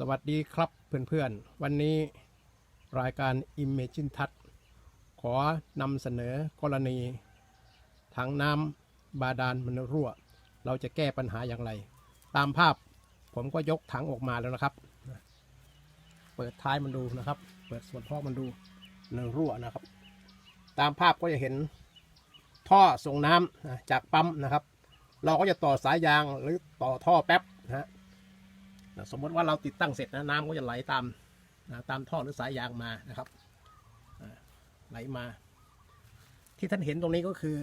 สวัสดีครับเพื่อนๆ วันนี้รายการ Imagine Touch ขอนำเสนอกรณีถังน้ำบาดาลมันรั่ว เราจะแก้ปัญหาอย่างไร ตามภาพผมก็ยกถังออกมาแล้วนะครับ เปิดท้ายมันดูนะครับ เปิดส่วนท่อมันดูมันรั่วนะครับ ตามภาพก็จะเห็นท่อส่งน้ำจากปั๊มนะครับ เราก็จะต่อสายยางหรือต่อท่อแป๊บนะฮะ นะสมมติว่าเราติดตั้งเสร็จนะน้ำก็จะไหลตามนะตามท่อหรือสายยางมานะครับไหลมา ที่ท่านเห็นตรงนี้ก็คือ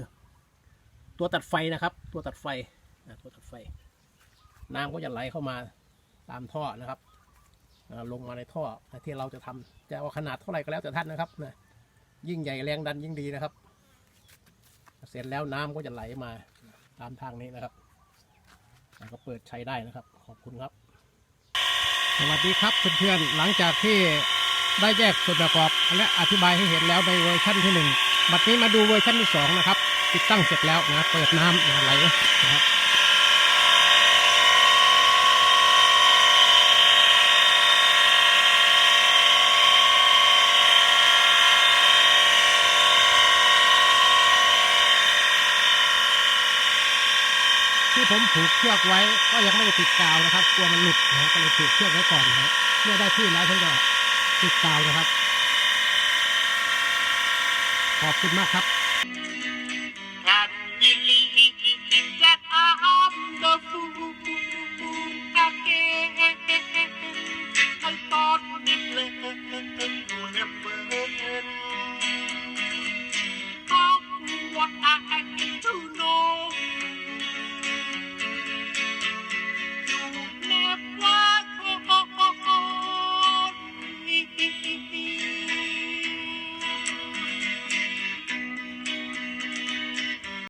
ตัวตัดไฟนะครับ ตัวตัดไฟนะตัวตัดไฟ น้ำก็จะไหลเข้ามาตามท่อนะครับลงมาในท่อนะที่เราจะทำจะเอาขนาดเท่าไหร่ก็แล้วแต่ท่านนะครับนะยิ่งใหญ่แรงดันยิ่งดีนะครับ เสร็จแล้วน้ำก็จะไหลมาตามทางนี้นะครับก็เปิดใช้ได้นะครับ ขอบคุณครับ สวัสดีครับเพื่อนๆหลังจากที่ได้แยกส่วนประกอบ และอธิบายให้เห็นแล้วในเวอร์ชันที่หนึ่งบัดนี้มาดูเวอร์ชันที่สองนะครับ ติดตั้งเสร็จแล้วนะเปิดน้ำนะไหลนะครับ ที่ผมผูกเชือกไว้ก็ยังไม่ได้ติดกาวนะครับกลัวมันหลุดนะก็เลยผูกเชือกไว้ก่อนนะครับเมื่อได้ที่แล้วผมจะติดกาวนะครับ ขอบคุณมากครับ